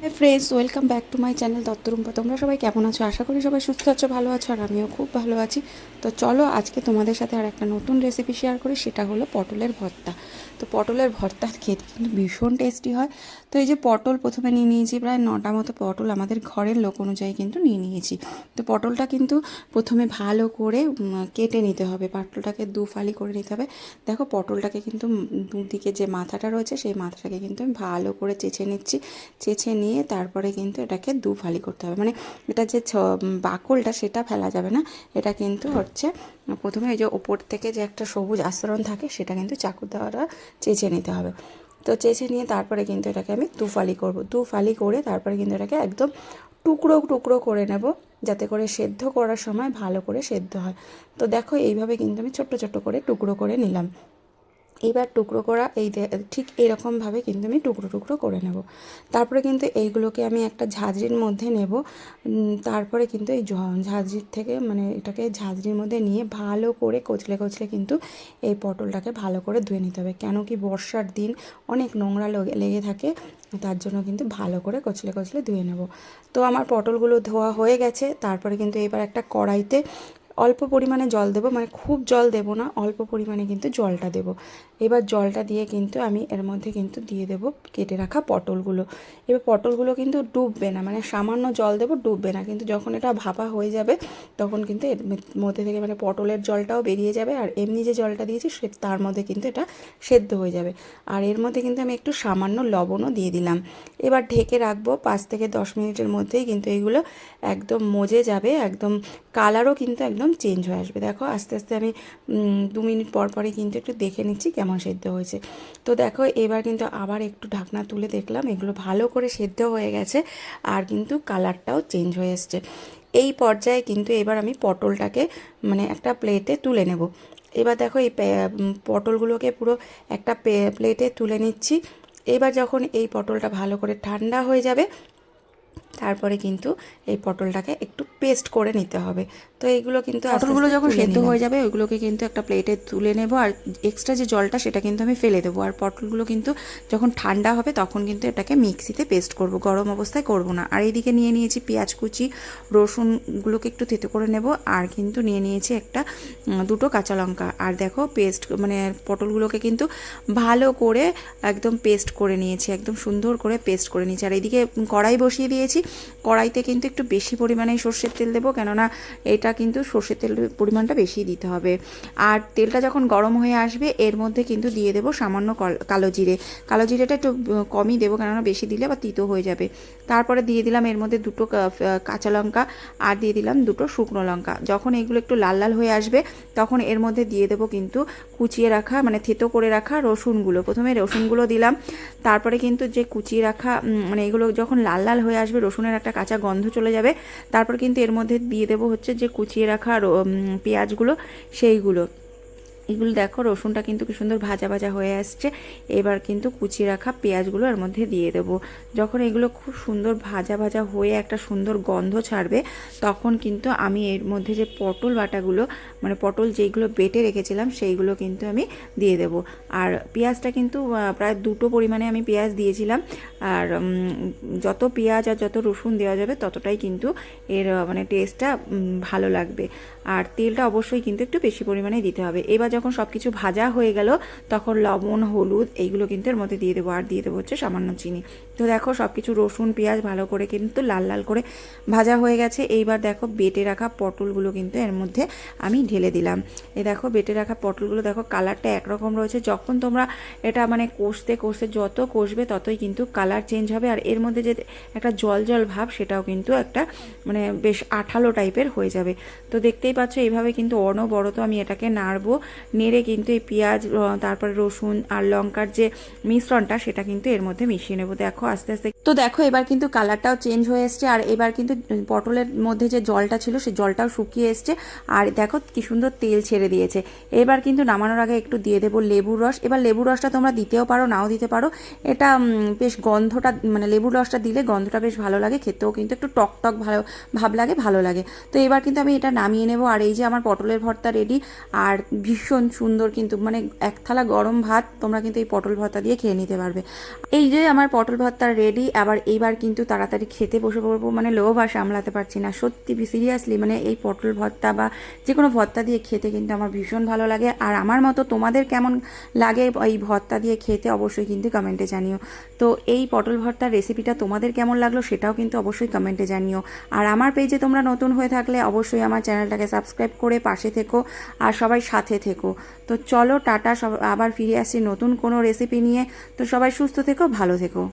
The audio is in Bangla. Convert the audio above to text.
Friends welcome back to my channel Datta Rumpa তোমরা সবাই কেমন আছো? আশা করি সবাই সুস্থ আছো, ভালো আছো, আর আমিও খুব ভালো আছি। তো চলো আজকে তোমাদের সাথে আর একটা নতুন রেসিপি শেয়ার করি, সেটা হলো পটলের ভর্তা। তো পটলের ভর্তা খেতে কিন্তু ভীষণ টেস্টি হয়। তো এই যে পটল প্রথমে নিয়ে নিয়েছি, প্রায় নটা মতো পটল আমাদের ঘরের লোক অনুযায়ী কিন্তু নিয়ে নিয়েছি। তো পটলটা কিন্তু প্রথমে ভালো করে কেটে নিতে হবে। পটলটাকে দু ফালি করে নিতে হবে। দেখো পটলটাকে কিন্তু দুদিকে যে মাথাটা রয়েছে, সেই মাথাটাকে কিন্তু আমি ভালো করে চেঁচে নিচ্ছি। চেঁচে নিয়ে তারপরে কিন্তু এটাকে দু ফালি করতে হবে। মানে এটা যে বাকলটা সেটা ফেলা যাবে না। এটা কিন্তু হচ্ছে প্রথমে এই যে ওপর থেকে যে একটা সবুজ আস্তরণ থাকে সেটা কিন্তু চাকু দ্বারা চেঁচে নিতে হবে। তো চেঁচে নিয়ে তারপরে কিন্তু এটাকে আমি দু ফালি করব। দু ফালি করে তারপরে কিন্তু এটাকে একদম টুকরো টুকরো করে নেব যাতে করে সেদ্ধ করার সময় ভালো করে সেদ্ধ হয়। তো দেখো এইভাবে কিন্তু আমি ছোট্ট ছোট্ট করে টুকরো করে নিলাম। এইবার টুকরো করা এই ঠিক এরকমভাবে কিন্তু আমি টুকরো টুকরো করে নেব। তারপরে কিন্তু এইগুলোকে আমি একটা ঝাঁঝরির মধ্যে নেব। তারপরে কিন্তু এই ঝাঁঝরির থেকে মানে এটাকে ঝাঁঝরির মধ্যে নিয়ে ভালো করে কচলে কচলে কিন্তু এই পটলটাকে ভালো করে ধুয়ে নিতে হবে। কেন কি বর্ষার দিন অনেক নোংরা লেগে থাকে, তার জন্য কিন্তু ভালো করে কচলে কচলে ধুয়ে নেব। তো আমার পটলগুলো ধোয়া হয়ে গেছে, তারপরে কিন্তু এবার একটা কড়াইতে অল্প পরিমাণে জল দেবো মানে খুব জল দেবো না, অল্প পরিমাণে কিন্তু জলটা দেবো। এবার জলটা দিয়ে কিন্তু আমি এর মধ্যে কিন্তু দিয়ে দেবো কেটে রাখা পটলগুলো। এবার পটলগুলো কিন্তু ডুববে না মানে সামান্য জল দেবো, ডুববে না। কিন্তু যখন এটা ভাপা হয়ে যাবে, তখন কিন্তু এর মধ্যে থেকে মানে পটলের জলটাও বেরিয়ে যাবে, আর এমনি যে জলটা দিয়েছি, সে তার মধ্যে কিন্তু এটা সেদ্ধ হয়ে যাবে। আর এর মধ্যে কিন্তু আমি একটু সামান্য লবণও দিয়ে দিলাম। এবার ঢেকে রাখব পাঁচ থেকে দশ মিনিটের মধ্যেই কিন্তু এগুলো একদম মজে যাবে, একদম কালারও কিন্তু একদম চেঞ্জ হয়ে আসবে। দেখো আস্তে আস্তে আমি দু মিনিট পর পরে কিন্তু একটু দেখে নিচ্ছি কেমন সেদ্ধ হয়েছে। তো দেখো এবার কিন্তু আবার একটু ঢাকনা তুলে দেখলাম, এগুলো ভালো করে সেদ্ধ হয়ে গেছে আর কিন্তু কালারটাও চেঞ্জ হয়ে এসছে। এই পর্যায়ে কিন্তু এবার আমি পটলটাকে মানে একটা প্লেটে তুলে নেব। এবার দেখো এই পটলগুলোকে পুরো একটা প্লেটে তুলে নিচ্ছি। এবার যখন এই পটলটা ভালো করে ঠান্ডা হয়ে যাবে তারপরে কিন্তু এই পটলটাকে একটু পেস্ট করে নিতে হবে। তো এইগুলো কিন্তু পটলগুলো যখন সেদ্ধ হয়ে যাবে ওইগুলোকে কিন্তু একটা প্লেটে তুলে নেব আর এক্সট্রা যে জলটা সেটা কিন্তু আমি ফেলে দেবো। আর পটলগুলো কিন্তু যখন ঠান্ডা হবে তখন কিন্তু এটাকে মিক্সিতে পেস্ট করব গরম অবস্থায় করব না। আর এইদিকে নিয়ে নিয়েছি পেঁয়াজ কুচি রসুনগুলোকে একটু থেতো করে নেব আর কিন্তু নিয়ে নিয়েছি একটা দুটো কাঁচা লঙ্কা। আর দেখো পেস্ট মানে পটলগুলোকে কিন্তু ভালো করে একদম পেস্ট করে নিয়েছি একদম সুন্দর করে পেস্ট করে নিয়েছি। আর এইদিকে কড়াই বসিয়ে দিয়েছি কড়াইতে কিন্তু একটু বেশি পরিমাণে সর্ষের তেল দেবো, কেননা এটা কিন্তু সর্ষের তেলের পরিমাণটা বেশি দিতে হবে। আর তেলটা যখন গরম হয়ে আসবে, এর মধ্যে কিন্তু দিয়ে দেবো সামান্য কল- জিরে। কালো জিরেটা একটু কমই দেবো, কেননা বেশি দিলে আবার তিতো হয়ে যাবে। তারপরে দিয়ে দিলাম এর মধ্যে দুটো কাঁচা লঙ্কা, আর দিয়ে দিলাম দুটো শুকনো লঙ্কা। যখন এগুলো একটু লাল লাল হয়ে আসবে, তখন এর মধ্যে দিয়ে দেবো কিন্তু কুচিয়ে রাখা মানে থেতো করে রাখা রসুনগুলো। প্রথমে রসুনগুলো দিলাম, তারপরে কিন্তু যে কুচিয়ে রাখা মানে এগুলো যখন লাল লাল হয়ে আসবে রসুনের একটা কাঁচা গন্ধ চলে যাবে। তারপর কিন্তু এর মধ্যে দিয়ে দেবো হচ্ছে যে কুচিয়ে রাখা পেঁয়াজগুলো, সেইগুলো। এগুলো দেখো, রসুনটা কিন্তু কি সুন্দর ভাজা ভাজা হয়ে আসছে। এবার কিন্তু কুচিয়ে রাখা পেঁয়াজগুলো এর মধ্যে দিয়ে দেবো। যখন এগুলো খুব সুন্দর ভাজা ভাজা হয়ে একটা সুন্দর গন্ধ ছাড়বে, তখন কিন্তু আমি এর মধ্যে যে পটল বাটাগুলো মানে পটল যেইগুলো বেটে রেখেছিলাম, সেইগুলো কিন্তু আমি দিয়ে দেবো। আর পেঁয়াজটা কিন্তু প্রায় দুটো পরিমাণে আমি পেঁয়াজ দিয়েছিলাম। আর যত পেঁয়াজ আর যত রসুন দেওয়া যাবে, ততটাই কিন্তু এর মানে টেস্টটা ভালো লাগবে। আর তেলটা অবশ্যই কিন্তু একটু বেশি পরিমাণে দিতে হবে। এবার যখন সব কিছু ভাজা হয়ে গেল, তখন লবণ, হলুদ, এইগুলো কিন্তু এর মধ্যে দিয়ে দেবো। আর দিয়ে দেবো হচ্ছে সামান্য চিনি। তো দেখো সব কিছু রসুন, পেঁয়াজ ভালো করে কিন্তু লাল লাল করে ভাজা হয়ে গেছে। এইবার দেখো বেটে রাখা পটলগুলো কিন্তু এর মধ্যে আমি ঢেলে দিলাম। এই দেখো বেটে রাখা পটলগুলো, দেখো কালারটা একরকম রয়েছে। যখন তোমরা এটা মানে কষতে কষতে যত কষবে ততই কিন্তু কালার চেঞ্জ হবে। আর এর মধ্যে যে একটা জল জল ভাব, সেটাও কিন্তু একটা মানে বেশ আঠালো টাইপের হয়ে যাবে। তো দেখতেই পাচ্ছ, এইভাবে কিন্তু অনবরত আমি এটাকে নাড়বো। নেড়ে কিন্তু এই পেঁয়াজ তারপর রসুন আর লঙ্কার যে মিশ্রণটা, সেটা কিন্তু এর মধ্যে মিশিয়ে নেব। দেখো, আস্তে আস্তে তো দেখো, এবার কিন্তু কালারটাও চেঞ্জ হয়ে এসছে, আর এবার কিন্তু পটলের মধ্যে যে জলটা ছিল সে জলটাও শুকিয়ে এসছে। আর দেখো, কি সুন্দর তেল ছেড়ে দিয়েছে। এবার কিন্তু নামানোর আগে একটু দিয়ে দেবো লেবুর রস। এবার লেবুর রসটা তোমরা দিতেও পারো, নাও দিতে পারো। এটা বেশ গন্ধটা মানে লেবুর রসটা দিলে গন্ধটা বেশ ভালো লাগে, খেতেও কিন্তু একটু টক টক ভালো, ভাব লাগে, ভালো লাগে। তো এবার কিন্তু আমি এটা নামিয়ে নেব, আর এই যে আমার পটলের ভর্তা রেডি আর ভীষণ সুন্দর কিন্তু মানে এক থালা গরম ভাত তোমরা কিন্তু এই পটল ভর্তা দিয়ে খেয়ে নিতে পারবে। এই যে আমার পটল ভর্তা রেডি আবার এইবার কিন্তু তাড়াতাড়ি খেতে বসে পড়ব মানে লোভ আর সামলাতে পারছি না। সত্যি সিরিয়াসলি মানে এই পটল ভর্তা বা যে কোনো ভর্তা দিয়ে খেতে কিন্তু আমার ভীষণ ভালো লাগে। আর আমার মতো তোমাদের কেমন লাগে এই ভর্তা দিয়ে খেতে অবশ্যই কিন্তু কমেন্টে জানিও। তো এই পটল ভর্তার রেসিপিটা তোমাদের কেমন লাগল সেটাও কিন্তু অবশ্যই কমেন্টে জানিও। আর আমার পেজে তোমরা নতুন হয়ে থাকলে অবশ্যই আমার চ্যানেলটাকে সাবস্ক্রাইব করে পাশে থেকো আর সবাই সাথে থেকো। তো চলো, টাটা, সব, আবার ফিরে আসছি নতুন কোনো রেসিপি নিয়ে। তো সবাই সুস্থ থেকো, ভালো থেকো।